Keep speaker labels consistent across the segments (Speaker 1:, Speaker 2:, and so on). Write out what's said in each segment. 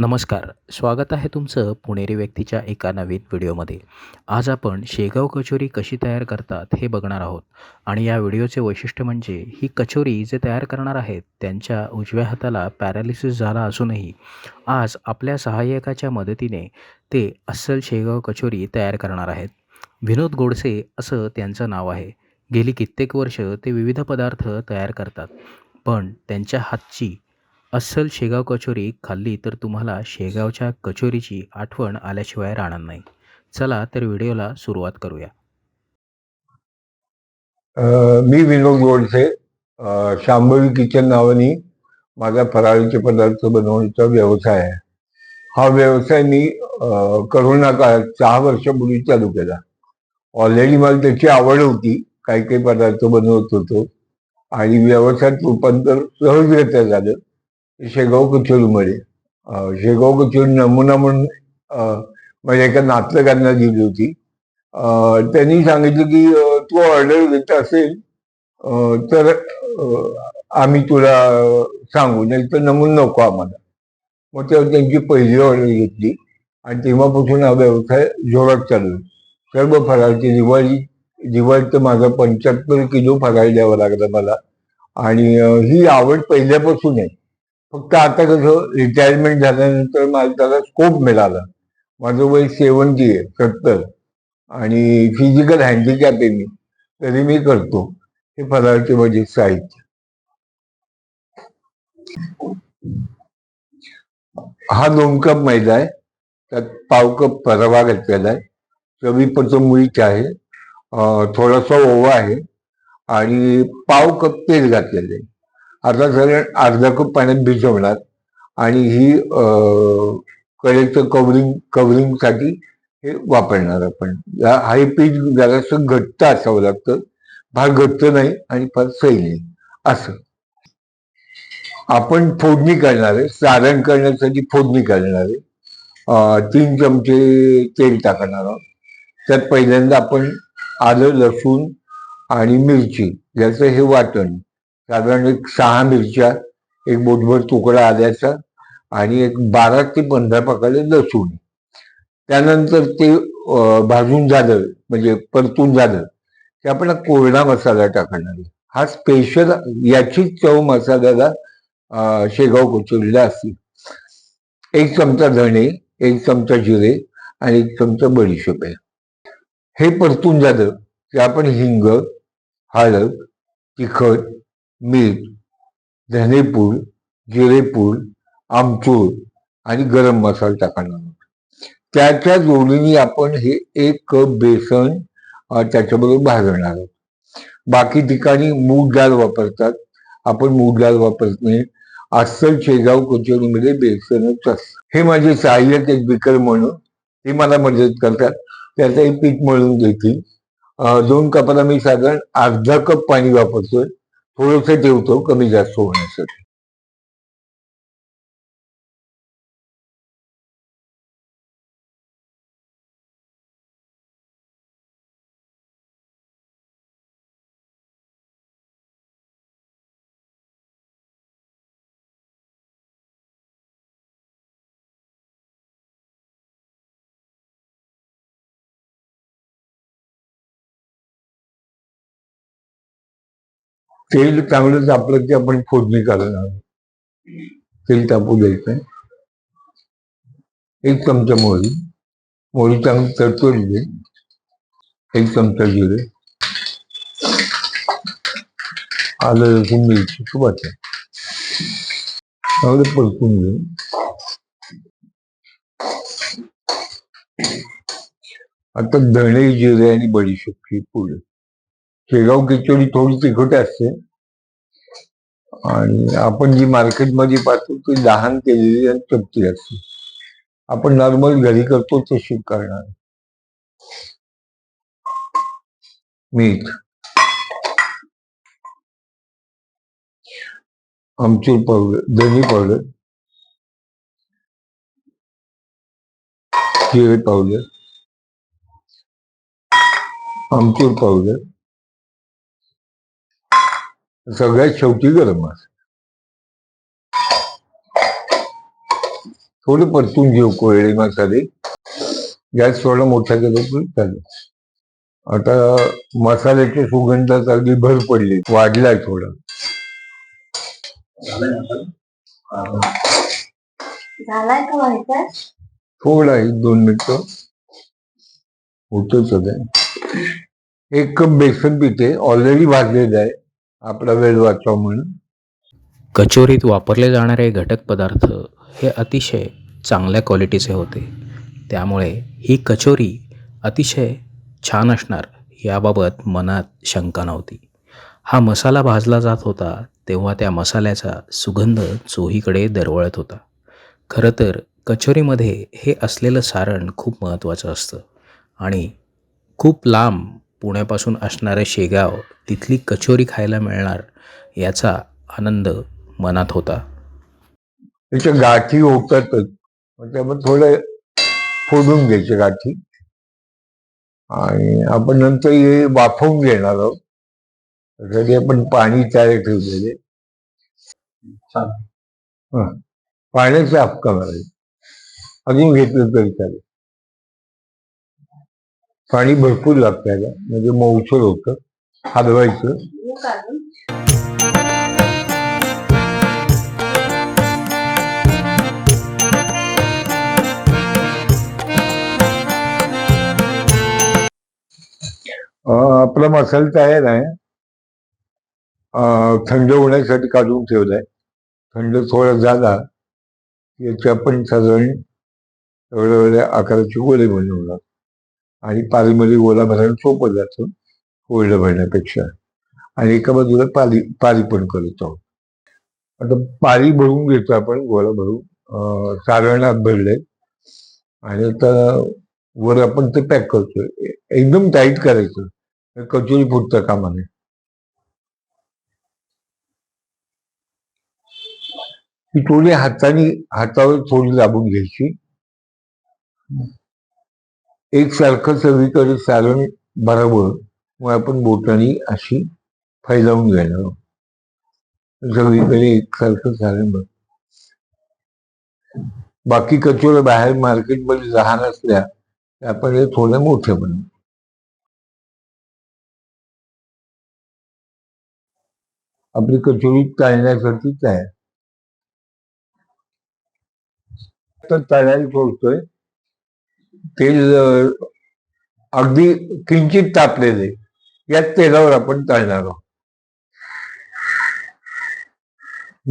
Speaker 1: नमस्कार. स्वागत आहे तुमचं पुणेरी व्यक्तीच्या एका नवीन व्हिडिओमध्ये. आज आपण शेगाव कचोरी कशी तयार करतात हे बघणार आहोत. आणि या व्हिडिओचे वैशिष्ट्य म्हणजे ही कचोरी जे तयार करणार आहेत त्यांच्या उजव्या हाताला पॅरालिसिस झाला असूनही आज आपल्या सहाय्यकाच्या मदतीने ते अस्सल शेगाव कचोरी तयार करणार आहेत. विनोद गोडसे असं त्यांचं नाव आहे. गेली कित्येक वर्ष ते विविध पदार्थ तयार करतात पण त्यांच्या हातची अस्सल शेगाव कचोरी खाल्ली तर तुम्हाला शेगावच्या कचोरीची आठवण आल्याशिवाय राहणार नाही. चला तर व्हिडिओला सुरुवात करूया.
Speaker 2: अ, मी विनोद गोडसे अ, शांभवी किचन नावाने माझा फराळीचे पदार्थ बनवण्याचा व्यवसाय आहे. हा व्यवसाय मी करोना काळात सहा वर्षापूर्वी चालू केला. ऑलरेडी मला त्याची आवड होती काही काही पदार्थ बनवत होतो. आणि व्यवसायात रूपांतर सहजरित्या झालं. शेगाव कचोरीमध्ये शेगाव कचोरी नमुना म्हणून माझ्या एका नातलगांना दिली होती. त्यांनी सांगितलं की तू ऑर्डर देत असेल तर आम्ही तुला सांगू नाही तर नमून नको आम्हाला. मग तेव्हा त्यांची पहिली ऑर्डर घेतली आणि तेव्हापासून हा व्यवसाय जोरात चालू आहे. सर्व फराळची दिवाळी दिवाळीत तर माझा पंच्याहत्तर किलो फराळ द्यावा लागला मला. आणि ही आवड पहिल्यापासून आहे. फक्त आता कसं रिटायरमेंट झाल्यानंतर मला त्याला स्कोप मिळाला. माझं वय सेवन्टी आहे सत्तर. आणि फिजिकल हँडिकॅप आहे मी तरी मी करतो. हे फराळचे माझे साहित्य. हा दोन कप मैदा आहे. त्यात पाव कप परवा घातलेला आहे. चवी पचमुळीच आहे. थोडासा ओवा आहे. आणि पाव कप तेल घातलेलं आहे. आता साधारण अर्धा कप पाण्यात भिजवणार आणि ही अं, कवरिंग कवरिंगसाठी हे वापरणार आपण. हाय हा हे पीठ जरासं घट्ट असावं लागतं. फार घट्ट नाही आणि फार सैल नाही. असं. आपण फोडणी करणार आहे. सारण करण्यासाठी फोडणी करणार आहे. तीन चमचे तेल टाकणार आहोत. त्यात पहिल्यांदा आपण आलं लसूण आणि मिरची याचं हे वाटण साधारण एक सहा मिरच्या एक बोटभर तुकडा आल्याचा आणि एक बारा ते पंधरा प्रकारे लसूण. त्यानंतर ते भाजून झालं म्हणजे परतून झालं की आपण कोरडा मसाला टाकणार हा स्पेशल याचीच चव मसाल्याला शेगाव कचोरीला असते. एक चमचा धणे एक चमचा जिरे आणि एक चमचा बडीशेप आहे. हे परतून झालं की आपण हिंग हळद तिखट मीठ धनेपूड जिरेपूड आमचूर आणि गरम मसाला टाकणार आहोत. त्याच्या जोडीने आपण हे एक कप बेसन त्याच्याबरोबर भाजणार आहोत. बाकी ठिकाणी मूग डाळ वापरतात. आपण मूग डाळ वापरत नाही. अस्सल शेगाव कचोरीमध्ये बेसनच असतं हे माझे सहाय्यक एक बिकर म्हणून ते मला मदत करतात. त्याचंही पीठ मळून देतील दोन कपाला मी साधारण अर्धा कप पाणी वापरतोय. थोडंसं ठेवतो कमी जास्त होण्यासाठी तेल चांगलं तापलं की आपण फोडणी करणार. तेल तापू द्यायचं. एक चमचा मोहरी. मोहरी चांगली तडतडली दे. एक चमचा जिरे. आलं लसूण मिरची सुरुवात आहे चांगलं परतून घेऊ आता धणे जिरे आणि बडीशेपची पुढे. शेगाव खिचडी थोडी तिखट असते. आणि आपण जी मार्केटमध्ये पाहतो ती लहान केलेली आणि चपटी असते. आपण नॉर्मल घरी करतो तशी करणार. मीठ. आमचूर पावडर धनी पावडर. जिरे पावडर. आमचूर पावडर. सगळ्यात शेवटी गरम मसाला थोडे परतून घेऊ कोळी मसाले. गॅस थोडा मोठा केला चालेल. आता मसाल्याच्या सुगंधात अगदी भर पडली. वाढलाय थोडा. थोडा एक दोन मिनिटं. होतच एक कप बेसन पिते. ऑलरेडी भाजलेलं आहे. आपला वेळ वाचवा म्हणून.
Speaker 1: कचोरीत वापरले जाणारे घटक पदार्थ हे अतिशय चांगल्या क्वालिटीचे होते. त्यामुळे ही कचोरी अतिशय छान असणार याबाबत मनात शंका नव्हती. हा मसाला भाजला जात होता तेव्हा त्या मसाल्याचा सुगंध चोहीकडे दरवळत होता. खरं तर कचोरीमध्ये हे असलेलं सारण खूप महत्त्वाचं असतं आणि खूप लांब पुण्यापासून असणारं शेगाव तिथली कचोरी खायला मिळणार याचा आनंद मनात होता.
Speaker 2: त्याच्या गाठी ओकतच त्यामुळे म्हणजे थोडं फोडून घ्यायचे गाठी. आणि आपण नंतर हे वाफवून घेणार आहोत. त्यासाठी आपण पाणी तयार ठेवलेले. पाण्याचा हक्का मारायचा अजून घेतलं तरी चालेल. पाणी भरपूर लागतं याला म्हणजे मऊसर होतं. हलवायचं आपला मसाला तयार आहे. थंड होण्यासाठी काढून ठेवलाय. थंड थोडा झाला याच्या पण आपण साधारण एवढ्या एवढ्या आकाराची गोळे बनवणार. आणि पारीमध्ये गोला भरायला सोपं जातं कोरडं भरण्यापेक्षा आणि एका बाजूला पाली पारी पण करत. आहोत आता पारी भरून घेतो आपण गोळा भरून. सारणात भरले. आणि आता वर आपण ते पॅक करतोय एकदम टाईट करायचं. कचोरी फुटतं कामाने. ती थोडी हाताने हातावर थोडी दाबून घ्यायची. एकसारखं सगळीकडे सारण बरोबर मग आपण बोटाने अशी फैलावून घेणार. आहोत. सगळीकडे एकसारखं सारण भर. बाकी कचोऱ्या बाहेर मार्केटमध्ये लहान असल्या तर आपण हे थोड्या मोठ्या बनवू. आपली कचोरी तळण्यासाठी तयार तर तळायला सोडतोय. तेल अगदी किंचित तापलेले याच तेलावर आपण तळणार आहोत.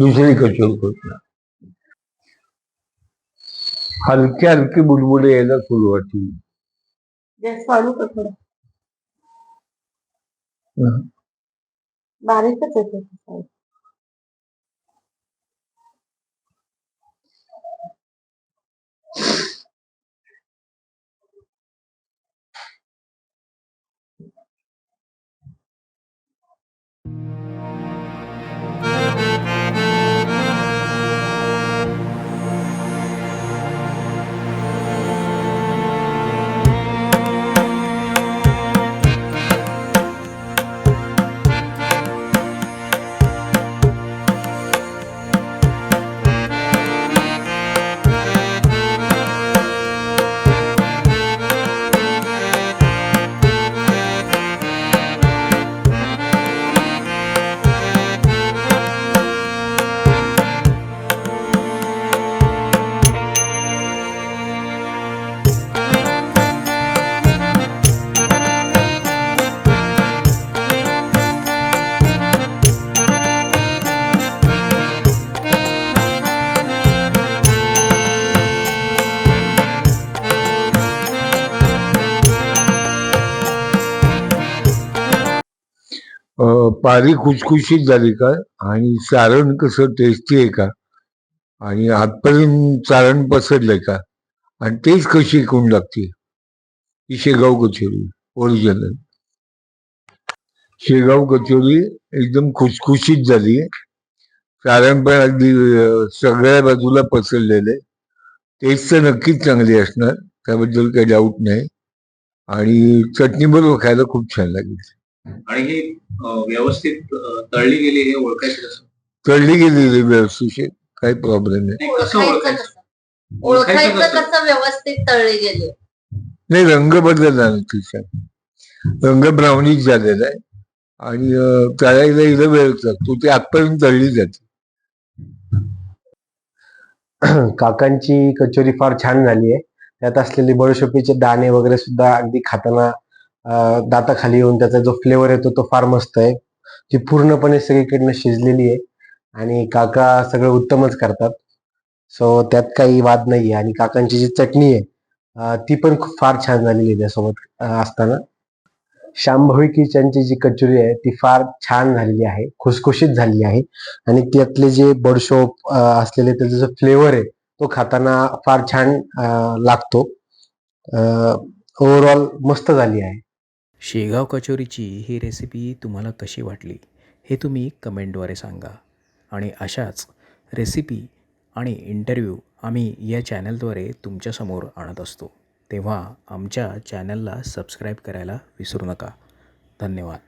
Speaker 2: दुसरी कचोरी करतो हलके हलके बुडबुडे यायला सुरुवात होईल.
Speaker 3: बारीकच
Speaker 2: पारी खुशखुशीत झाली का? आणि सारण कसं टेस्टी आहे का? आणि आतपर्यंत सारण पसरलंय का? आणि तेच कशी एकूण लागते? ही शेगाव कचोरी ओरिजिनल शेगाव कचोरी एकदम खुशखुशीत झाली. सारण पण अगदी सगळ्या बाजूला पसरलेले टेस्ट तर नक्कीच चांगली असणार. त्याबद्दल काही डाऊट नाही. आणि चटणी बरोबर खायला खूप छान लागेल.
Speaker 4: आणि हे व्यवस्थित तळली गेली हे ओळखायचं कसं?
Speaker 2: तळली गेलेली व्यवस्थित काही प्रॉब्लेम नाही.
Speaker 4: नाही, कसं
Speaker 3: ओळखायचं
Speaker 4: ओळखायचं?
Speaker 3: कसं? व्यवस्थित तळली गेली?
Speaker 2: नाही रंग बदलला ना तिच्यात रंग ब्राउनिश झालेला आहे. आणि तळायला इथं वेळ लागतो ती आतपर्यंत तळली जाते.
Speaker 5: काकांची कचोरी फार छान झाली आहे. त्यात असलेले बडीशोपीचे दाणे वगैरे सुद्धा अगदी खाताना दाताखाली येऊन त्याचा जो फ्लेवर येतो तो फार मस्त आहे. ती पूर्णपणे सगळीकडनं शिजलेली आहे आणि काका सगळं उत्तमच करतात. सो त्यात काही वाद नाही आहे आणि काकांची जी चटणी आहे ती पण खूप फार छान झालेली आहे त्यासोबत असताना. शांभवी किचनची जी कचोरी आहे ती फार छान झालेली आहे खुसखुशीत झालेली आहे आणि त्यातले जे बडशोप असलेले त्याचा जो फ्लेवर आहे तो खाताना फार छान लागतो. ओव्हरऑल मस्त झाली आहे.
Speaker 1: शेगाव कचोरीची ही रेसिपी तुम्हाला कशी वाटली हे तुम्ही कमेंटद्वारे सांगा. आणि अशाच रेसिपी आणि इंटरव्ह्यू आम्ही या चॅनलद्वारे तुमच्यासमोर आणत असतो. तेव्हा आमच्या चॅनलला सबस्क्राईब करायला विसरू नका. धन्यवाद.